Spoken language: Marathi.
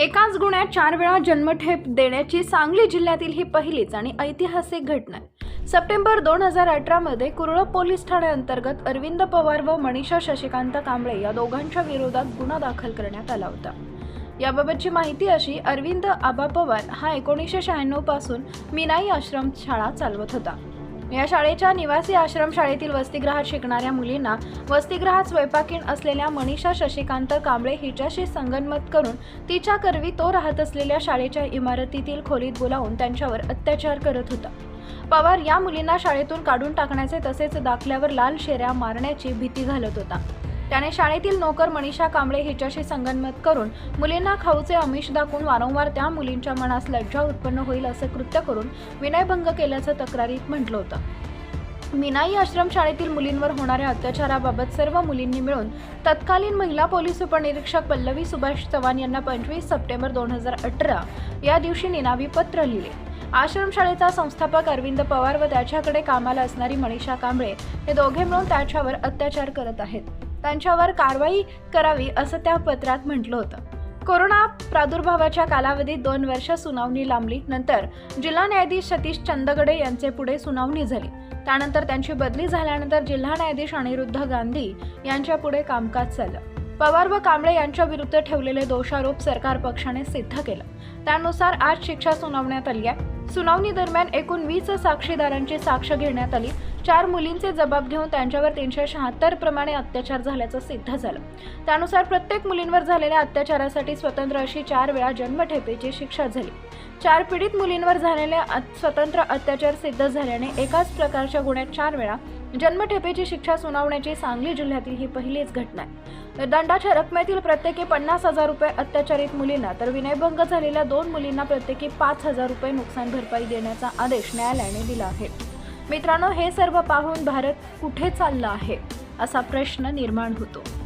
एकाच गुन्ह्यात चार वेळा जन्मठेप देण्याची सांगली जिल्ह्यातील ही पहिलीच आणि ऐतिहासिक घटना आहे. सप्टेंबर दोन हजार अठरामध्ये कुरळप पोलीस ठाण्याअंतर्गत अरविंद पवार व मनीषा शशिकांत कांबळे या दोघांच्या विरोधात गुन्हा दाखल करण्यात आला होता. याबाबतची माहिती अशी अरविंद आबा पवार हा एकोणीसशे शहाण्णवपासून मिनाई आश्रम शाळा चालवत होता. या शाळेच्या निवासी आश्रमशाळेतील वसतिगृहात शिकणाऱ्या मुलींना वसतिगृहात स्वयंपाकीण असलेल्या मनीषा शशिकांत कांबळे हिच्याशी संगनमत करून तिच्या करवी तो राहत असलेल्या शाळेच्या इमारतीतील खोलीत बोलावून त्यांच्यावर अत्याचार करत होता. पवार या मुलींना शाळेतून काढून टाकण्याचे तसेच दाखल्यावर लाल शेऱ्या मारण्याची भीती घालत होता. त्याने शाळेतील नोकर मनीषा कांबळे हिच्याशी संगनमत करून मुलींना खाऊचे आमिष दाखवून वारंवार त्या मुलींच्या मनास लज्जा उत्पन्न होईल असे कृत्य करून विनयभंग केल्याचं तक्रारीत म्हटलं होतं. मिनाई आश्रम शाळेतील मुलींवर होणाऱ्या अत्याचाराबाबत सर्व मुलींनी मिळून तत्कालीन महिला पोलीस उपनिरीक्षक पल्लवी सुभाष चव्हाण यांना पंचवीस सप्टेंबर दोन हजार अठरा या दिवशी निनावी पत्र लिहिले. आश्रमशाळेचा संस्थापक अरविंद पवार व त्याच्याकडे कामाला असणारी मनीषा कांबळे हे दोघे मिळून त्याच्यावर अत्याचार करत आहेत. त्यांच्यावर कारवाई करावी असं त्या पत्रात म्हटलं होतं. कोरोना प्रादुर्भावाच्या कालावधीत दोन वर्ष सुनावणी लांबली. नंतर जिल्हा न्यायाधीश सतीश चंदगडे यांचे पुढे सुनावणी झाली. त्यानंतर त्यांची बदली झाल्यानंतर जिल्हा न्यायाधीश अनिरुद्ध गांधी यांच्या पुढे कामकाज चाललं. पवार व कांबळे यांच्या विरुद्ध ठेवलेले दोषारोप सरकार पक्षाने सिद्ध केलं. त्यानुसार आज शिक्षा सुनावण्यात आली आहे. सुनावणी दरम्यान एकूण वीस साक्षीदारांची साक्ष घेण्यात आली. चार मुलींचे जबाब घेऊन त्यांच्यावर तीनशे शहात्तर प्रमाणे अत्याचार झाल्याचं सिद्ध झालं. त्यानुसार प्रत्येक मुलींवर झालेल्या अत्याचारासाठी स्वतंत्र अशी चार वेळा जन्मठेपेची शिक्षा झाली. चार पीडित मुलींवर झालेले स्वतंत्र अत्याचार सिद्ध झाल्याने एकाच प्रकारच्या गुन्ह्यात चार वेळा जन्मठेपेची शिक्षा सुनावण्याची सांगली जिल्ह्यातील ही पहिलीच घटना आहे. दंडाच्या रकमेतील प्रत्येकी पन्नास हजार रुपये अत्याचारित मुलींना तर विनयभंग झालेल्या दोन मुलींना प्रत्येकी पाच हजार रुपये नुकसान भरपाई देण्याचा आदेश न्यायालयाने दिला आहे. मित्रांनो हे सर्व पाहून भारत कुठे चालला आहे? असा प्रश्न निर्माण होतो.